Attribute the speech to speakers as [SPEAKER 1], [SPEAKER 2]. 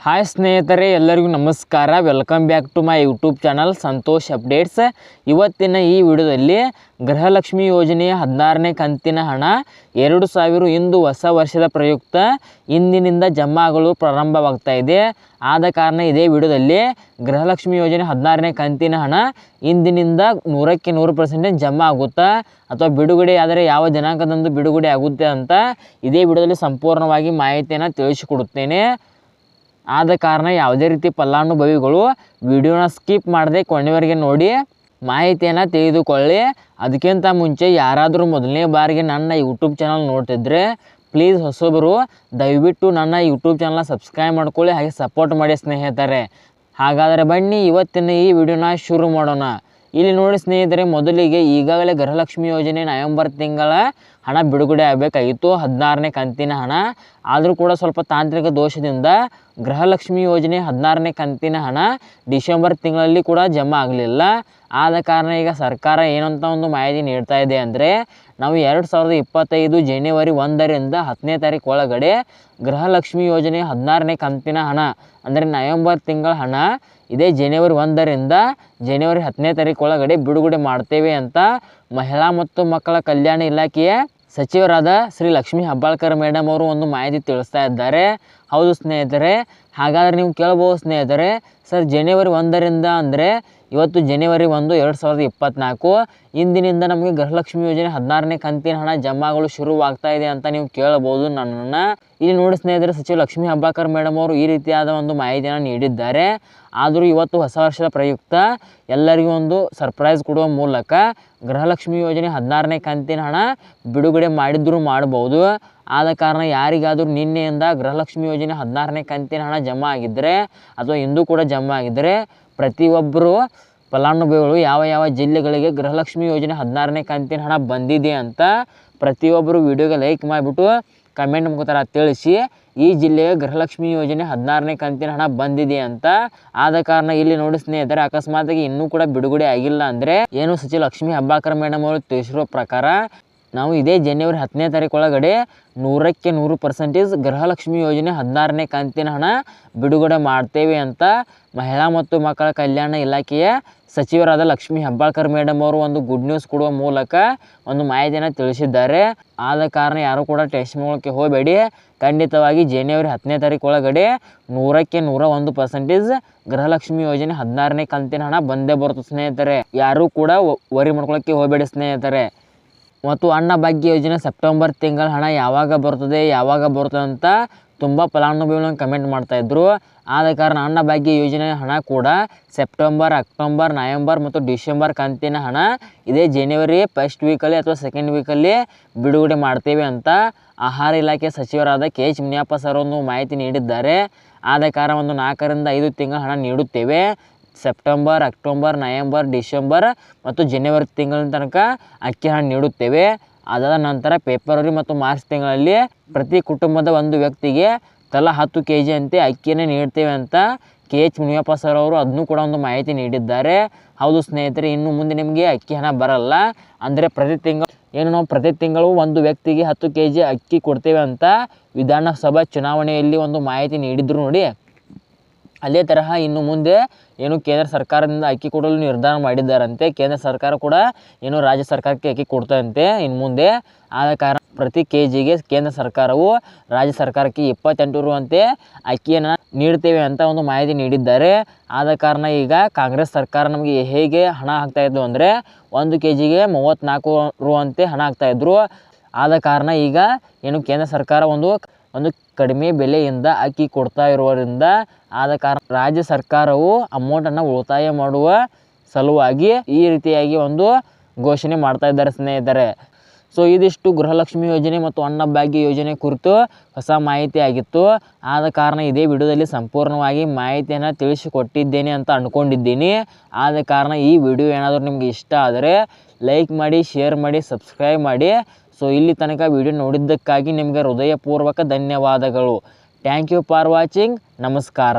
[SPEAKER 1] Hi ಸ್ನೇಹಿತರೆ, ಎಲ್ಲರಿಗೂ ನಮಸ್ಕಾರ. Welcome back to my YouTube channel Santosh updates ಇವತ್ತಿನ ಈ ವಿಡಿಯೋದಲ್ಲಿ ಗೃಹಲಕ್ಷ್ಮಿ ಯೋಜನೆಯ ಹದಿನಾರನೇ ಕಂತಿನ ಹಣ ಎರಡು ಸಾವಿರ ಇಂದು ಹೊಸ ವರ್ಷದ ಪ್ರಯುಕ್ತ ಇಂದಿನಿಂದ ಜಮಾ ಆಗಲು ಪ್ರಾರಂಭವಾಗ್ತಾ ಇದೆ. ಆದ ಕಾರಣ ಇದೇ ವಿಡಿಯೋದಲ್ಲಿ ಗೃಹಲಕ್ಷ್ಮಿ ಯೋಜನೆ ಹದಿನಾರನೇ ಕಂತಿನ ಹಣ ಇಂದಿನಿಂದ ನೂರಕ್ಕೆ ನೂರು ಪರ್ಸೆಂಟೇಜ್ ಜಮಾ ಆಗುತ್ತಾ ಅಥವಾ ಬಿಡುಗಡೆ ಆದರೆ ಯಾವ ದಿನಾಂಕದಂದು ಬಿಡುಗಡೆ ಆಗುತ್ತೆ ಅಂತ ಇದೇ ವಿಡಿಯೋದಲ್ಲಿ ಸಂಪೂರ್ಣವಾಗಿ ಮಾಹಿತಿಯನ್ನು ತಿಳಿಸಿಕೊಡುತ್ತೇನೆ. ಆದ ಕಾರಣ ಯಾವುದೇ ರೀತಿ ಫಲಾನುಭವಿಗಳು ವಿಡಿಯೋನ ಸ್ಕಿಪ್ ಮಾಡದೆ ಕೊನೆವರೆಗೆ ನೋಡಿ ಮಾಹಿತಿಯನ್ನು ತಿಳಿದುಕೊಳ್ಳಿ. ಅದಕ್ಕಿಂತ ಮುಂಚೆ ಯಾರಾದರೂ ಮೊದಲನೇ ಬಾರಿಗೆ ನನ್ನ ಯೂಟ್ಯೂಬ್ ಚಾನಲ್ ನೋಡ್ತಿದ್ರೆ ಪ್ಲೀಸ್ ಹೊಸಬರು, ದಯವಿಟ್ಟು ನನ್ನ ಯೂಟ್ಯೂಬ್ ಚಾನಲ್ನ ಸಬ್ಸ್ಕ್ರೈಬ್ ಮಾಡ್ಕೊಳ್ಳಿ, ಹಾಗೆ ಸಪೋರ್ಟ್ ಮಾಡಿ ಸ್ನೇಹಿತರೆ. ಹಾಗಾದರೆ ಬನ್ನಿ ಇವತ್ತಿನ ಈ ವಿಡಿಯೋನ ಶುರು ಮಾಡೋಣ. ಇಲ್ಲಿ ನೋಡಿ ಸ್ನೇಹಿತರೆ, ಮೊದಲಿಗೆ ಈಗಾಗಲೇ ಗೃಹಲಕ್ಷ್ಮಿ ಯೋಜನೆ ನವೆಂಬರ್ ತಿಂಗಳ ಹಣ ಬಿಡುಗಡೆ ಆಗಬೇಕಾಗಿತ್ತು. ಹದಿನಾರನೇ ಕಂತಿನ ಹಣ. ಆದರೂ ಕೂಡ ಸ್ವಲ್ಪ ತಾಂತ್ರಿಕ ದೋಷದಿಂದ ಗೃಹಲಕ್ಷ್ಮಿ ಯೋಜನೆ ಹದಿನಾರನೇ ಕಂತಿನ ಹಣ ಡಿಸೆಂಬರ್ ತಿಂಗಳಲ್ಲಿ ಕೂಡ ಜಮಾ ಆಗಲಿಲ್ಲ. ಆದ ಕಾರಣ ಈಗ ಸರ್ಕಾರ ಏನಂತ ಒಂದು ಮಾಹಿತಿ ನೀಡ್ತಾ ಇದೆ ಅಂದರೆ ನಾವು ಎರಡು ಸಾವಿರದ ಇಪ್ಪತ್ತೈದು ಜನವರಿ ಒಂದರಿಂದ ಹತ್ತನೇ ತಾರೀಕು ಒಳಗಡೆ ಗೃಹಲಕ್ಷ್ಮಿ ಯೋಜನೆ ಹದಿನಾರನೇ ಕಂತಿನ ಹಣ ಅಂದರೆ ನವೆಂಬರ್ ತಿಂಗಳ ಹಣ ಇದೇ ಜನವರಿ ಒಂದರಿಂದ ಜನವರಿ ಹತ್ತನೇ ತಾರೀಕು ಒಳಗಡೆ ಬಿಡುಗಡೆ ಮಾಡ್ತೇವೆ ಅಂತ ಮಹಿಳಾ ಮತ್ತು ಮಕ್ಕಳ ಕಲ್ಯಾಣ ಇಲಾಖೆಯ ಸಚಿವರಾದ ಶ್ರೀ ಲಕ್ಷ್ಮೀ ಹೆಬ್ಬಾಳ್ಕರ್ ಮೇಡಮ್ ಅವರು ಒಂದು ಮಾಹಿತಿ ತಿಳಿಸ್ತಾ ಇದ್ದಾರೆ. ಹೌದು ಸ್ನೇಹಿತರೆ, ಹಾಗಾದರೆ ನೀವು ಕೇಳ್ಬೋದು ಸ್ನೇಹಿತರೆ, ಸರ್, ಜನವರಿ ಒಂದರಿಂದ ಅಂದರೆ ಇವತ್ತು ಜನವರಿ ಒಂದು, ಎರಡು ಸಾವಿರದ ಇಪ್ಪತ್ತ್ನಾಲ್ಕು ಇಂದಿನಿಂದ ನಮಗೆ ಗೃಹಲಕ್ಷ್ಮಿ ಯೋಜನೆ ಹದಿನಾರನೇ ಕಂತಿನ ಹಣ ಜಮಾಗಳು ಶುರುವಾಗ್ತಾ ಇದೆ ಅಂತ ನೀವು ಕೇಳಬಹುದು ನನ್ನನ್ನು. ಇಲ್ಲಿ ನೋಡಿ ಸ್ನೇಹಿತರೆ, ಸಚಿವ ಲಕ್ಷ್ಮೀ ಹಬ್ಬಾಕರ್ ಮೇಡಮ್ ಅವರು ಈ ರೀತಿಯಾದ ಒಂದು ಮಾಹಿತಿಯನ್ನು ನೀಡಿದ್ದಾರೆ. ಆದರೂ ಇವತ್ತು ಹೊಸ ವರ್ಷದ ಪ್ರಯುಕ್ತ ಎಲ್ಲರಿಗೂ ಒಂದು ಸರ್ಪ್ರೈಸ್ ಕೊಡುವ ಮೂಲಕ ಗೃಹಲಕ್ಷ್ಮಿ ಯೋಜನೆ ಹದಿನಾರನೇ ಕಂತಿನ ಹಣ ಬಿಡುಗಡೆ ಮಾಡಿದ್ರೂ ಮಾಡಬಹುದು ಆದ ಕಾರಣ ಯಾರಿಗಾದರೂ ನಿನ್ನೆಯಿಂದ ಗೃಹಲಕ್ಷ್ಮಿ ಯೋಜನೆ ಹದಿನಾರನೇ ಕಂತಿನ ಹಣ ಜಮಾ ಆಗಿದ್ದರೆ ಅಥವಾ ಇಂದು ಕೂಡ ಜಮಾ ಆಗಿದ್ದರೆ ಪ್ರತಿಯೊಬ್ಬರು ಫಲಾನುಭವಿಗಳು ಯಾವ ಯಾವ ಜಿಲ್ಲೆಗಳಿಗೆ ಗೃಹಲಕ್ಷ್ಮಿ ಯೋಜನೆ ಹದಿನಾರನೇ ಕಂತಿನ ಹಣ ಬಂದಿದೆ ಅಂತ ಪ್ರತಿಯೊಬ್ಬರು ವಿಡಿಯೋಗೆ ಲೈಕ್ ಮಾಡಿಬಿಟ್ಟು ಕಮೆಂಟ್ ಮುಖಾಂತರ ತಿಳಿಸಿ ಈ ಜಿಲ್ಲೆಗೆ ಗೃಹಲಕ್ಷ್ಮಿ ಯೋಜನೆ ಹದಿನಾರನೇ ಕಂತಿನ ಹಣ ಬಂದಿದೆ ಅಂತ. ಆದ ಕಾರಣ ಇಲ್ಲಿ ನೋಡಿ ಸ್ನೇಹಿತರೆ, ಅಕಸ್ಮಾತಾಗಿ ಇನ್ನೂ ಕೂಡ ಬಿಡುಗಡೆ ಆಗಿಲ್ಲ ಅಂದರೆ ಏನು ಸಚಿವ ಲಕ್ಷ್ಮೀ ಹಬ್ಬಾಕರ್ ಮೇಡಮ್ ಅವರು ತಿಳಿಸಿರೋ ಪ್ರಕಾರ ನಾವು ಇದೇ ಜನವರಿ ಹತ್ತನೇ ತಾರೀಕು ಒಳಗಡೆ ನೂರಕ್ಕೆ ನೂರು ಪರ್ಸೆಂಟೇಜ್ ಗೃಹಲಕ್ಷ್ಮಿ ಯೋಜನೆ ಹದಿನಾರನೇ ಕಂತಿನ ಹಣ ಬಿಡುಗಡೆ ಮಾಡ್ತೇವೆ ಅಂತ ಮಹಿಳಾ ಮತ್ತು ಮಕ್ಕಳ ಕಲ್ಯಾಣ ಇಲಾಖೆಯ ಸಚಿವರಾದ ಲಕ್ಷ್ಮೀ ಹೆಬ್ಬಾಳ್ಕರ್ ಮೇಡಮ್ ಅವರು ಒಂದು ಗುಡ್ ನ್ಯೂಸ್ ಕೊಡುವ ಮೂಲಕ ಒಂದು ಮಾಹಿತಿಯನ್ನು ತಿಳಿಸಿದ್ದಾರೆ. ಆದ ಕಾರಣ ಯಾರು ಕೂಡ ಟೆಸ್ಟ್ ಮಾಡೋಕ್ಕೆ ಹೋಗಬೇಡಿ. ಖಂಡಿತವಾಗಿ ಜನವರಿ ಹತ್ತನೇ ತಾರೀಕು ಒಳಗಡೆ ನೂರಕ್ಕೆ ನೂರ ಒಂದು ಪರ್ಸೆಂಟೇಜ್ ಗೃಹಲಕ್ಷ್ಮಿ ಯೋಜನೆ ಹದಿನಾರನೇ ಕಂತಿನ ಹಣ ಬಂದೇ ಬರುತ್ತೆ ಸ್ನೇಹಿತರೆ. ಯಾರೂ ಕೂಡ ವರಿ ಮಾಡ್ಕೊಳ್ಳೋಕ್ಕೆ ಹೋಗಬೇಡಿ ಸ್ನೇಹಿತರೆ. ಮತ್ತು ಅನ್ನ ಭಾಗ್ಯ ಯೋಜನೆ ಸೆಪ್ಟೆಂಬರ್ ತಿಂಗಳ ಹಣ ಯಾವಾಗ ಬರ್ತದೆ ಯಾವಾಗ ಬರ್ತದೆ ಅಂತ ತುಂಬ ಫಲಾನುಭವಿಗಳನ್ನು ಕಮೆಂಟ್ ಇದ್ದರು ಆದ ಕಾರಣ ಅನ್ನ ಭಾಗ್ಯ ಯೋಜನೆ ಹಣ ಕೂಡ ಸೆಪ್ಟೆಂಬರ್, ಅಕ್ಟೋಬರ್, ನವೆಂಬರ್ ಮತ್ತು ಡಿಸೆಂಬರ್ ಕಂತಿನ ಹಣ ಇದೇ ಜನವರಿ ಫಸ್ಟ್ ವೀಕಲ್ಲಿ ಅಥವಾ ಸೆಕೆಂಡ್ ವೀಕಲ್ಲಿ ಬಿಡುಗಡೆ ಮಾಡ್ತೇವೆ ಅಂತ ಆಹಾರ ಇಲಾಖೆ ಸಚಿವರಾದ ಕೆ ಎಚ್ ಮುನಿಯಪ್ಪ ಸರ್ ಒಂದು ಮಾಹಿತಿ ನೀಡಿದ್ದಾರೆ. ಆದ ಕಾರಣ ಒಂದು ನಾಲ್ಕರಿಂದ ಐದು ತಿಂಗಳ ಹಣ ನೀಡುತ್ತೇವೆ. ಸೆಪ್ಟೆಂಬರ್, ಅಕ್ಟೋಬರ್, ನವೆಂಬರ್, ಡಿಸೆಂಬರ್ ಮತ್ತು ಜನವರಿ ತಿಂಗಳ ತನಕ ಅಕ್ಕಿ ಹಣ ನೀಡುತ್ತೇವೆ. ಅದಾದ ನಂತರ ಫೆಬ್ರವರಿ ಮತ್ತು ಮಾರ್ಚ್ ತಿಂಗಳಲ್ಲಿ ಪ್ರತಿ ಕುಟುಂಬದ ಒಂದು ವ್ಯಕ್ತಿಗೆ ತಲಾ ಹತ್ತು ಕೆ ಜಿ ಅಂತೆ ಅಕ್ಕಿಯನ್ನು ನೀಡ್ತೇವೆ ಅಂತ ಕೆ ಎಚ್ ಮುನಿಯಪ್ಪ ಸರ್ ಅವರು ಅದನ್ನು ಕೂಡ ಒಂದು ಮಾಹಿತಿ ನೀಡಿದ್ದಾರೆ. ಹೌದು ಸ್ನೇಹಿತರೆ, ಇನ್ನು ಮುಂದೆ ನಿಮಗೆ ಅಕ್ಕಿ ಹಣ ಬರಲ್ಲ. ಅಂದರೆ ಪ್ರತಿ ತಿಂಗಳು ಏನು ನಾವು ಪ್ರತಿ ತಿಂಗಳು ಒಂದು ವ್ಯಕ್ತಿಗೆ ಹತ್ತು ಕೆ ಜಿ ಅಕ್ಕಿ ಕೊಡ್ತೇವೆ ಅಂತ ವಿಧಾನಸಭಾ ಚುನಾವಣೆಯಲ್ಲಿ ಒಂದು ಮಾಹಿತಿ ನೀಡಿದ್ರು ನೋಡಿ. ಅದೇ ತರಹ ಇನ್ನು ಮುಂದೆ ಏನು ಕೇಂದ್ರ ಸರ್ಕಾರದಿಂದ ಅಕ್ಕಿ ಕೊಡಲು ನಿರ್ಧಾರ ಮಾಡಿದ್ದಾರಂತೆ. ಕೇಂದ್ರ ಸರ್ಕಾರ ಕೂಡ ಏನು ರಾಜ್ಯ ಸರ್ಕಾರಕ್ಕೆ ಅಕ್ಕಿ ಕೊಡ್ತಂತೆ ಇನ್ನು ಮುಂದೆ. ಆದ ಕಾರಣ ಪ್ರತಿ ಕೆ ಜಿಗೆ ಕೇಂದ್ರ ಸರ್ಕಾರವು ರಾಜ್ಯ ಸರ್ಕಾರಕ್ಕೆ ಇಪ್ಪತ್ತೆಂಟು ರು ಅಂತೆ ಅಕ್ಕಿಯನ್ನು ನೀಡ್ತೇವೆ ಅಂತ ಒಂದು ಮಾಹಿತಿ ನೀಡಿದ್ದಾರೆ. ಆದ ಕಾರಣ ಈಗ ಕಾಂಗ್ರೆಸ್ ಸರ್ಕಾರ ನಮಗೆ ಹೇಗೆ ಹಣ ಹಾಕ್ತಾಯಿದ್ದು ಅಂದರೆ ಒಂದು ಕೆ ಜಿಗೆ ಮೂವತ್ತ್ನಾಲ್ಕು ರು ಅಂತೆ ಹಣ ಹಾಕ್ತಾಯಿದ್ರು ಆದ ಕಾರಣ ಈಗ ಏನು ಕೇಂದ್ರ ಸರ್ಕಾರ ಒಂದು ಒಂದು ಕಡಿಮೆ ಬೆಲೆಯಿಂದ ಅಕ್ಕಿ ಕೊಡ್ತಾ ಇರುವುದರಿಂದ ಆದ ಕಾರಣ ರಾಜ್ಯ ಸರ್ಕಾರವು ಅಮೌಂಟನ್ನು ಉಳಿತಾಯ ಮಾಡುವ ಸಲುವಾಗಿ ಈ ರೀತಿಯಾಗಿ ಒಂದು ಘೋಷಣೆ ಮಾಡ್ತಾ ಇದ್ದಾರೆ ಸ್ನೇಹಿತರೆ. ಸೊ ಇದಿಷ್ಟು ಗೃಹಲಕ್ಷ್ಮಿ ಯೋಜನೆ ಮತ್ತು ಅನ್ನ ಭಾಗ್ಯ ಯೋಜನೆ ಕುರಿತು ಹೊಸ ಮಾಹಿತಿ ಆಗಿತ್ತು. ಆದ ಕಾರಣ ಇದೇ ವಿಡಿಯೋದಲ್ಲಿ ಸಂಪೂರ್ಣವಾಗಿ ಮಾಹಿತಿಯನ್ನು ತಿಳಿಸಿಕೊಟ್ಟಿದ್ದೇನೆ ಅಂತ ಅಂದ್ಕೊಂಡಿದ್ದೀನಿ. ಆದ ಕಾರಣ ಈ ವಿಡಿಯೋ ಏನಾದರೂ ನಿಮಗೆ ಇಷ್ಟ ಆದರೆ ಲೈಕ್ ಮಾಡಿ, ಶೇರ್ ಮಾಡಿ, ಸಬ್ಸ್ಕ್ರೈಬ್ ಮಾಡಿ. ಸೊ ಇಲ್ಲಿ ತನಕ ವಿಡಿಯೋ ನೋಡಿದ್ದಕ್ಕಾಗಿ ನಿಮಗೆ ಹೃದಯಪೂರ್ವಕ ಧನ್ಯವಾದಗಳು. ಥ್ಯಾಂಕ್ ಯು ಫಾರ್ ವಾಚಿಂಗ್ ನಮಸ್ಕಾರ.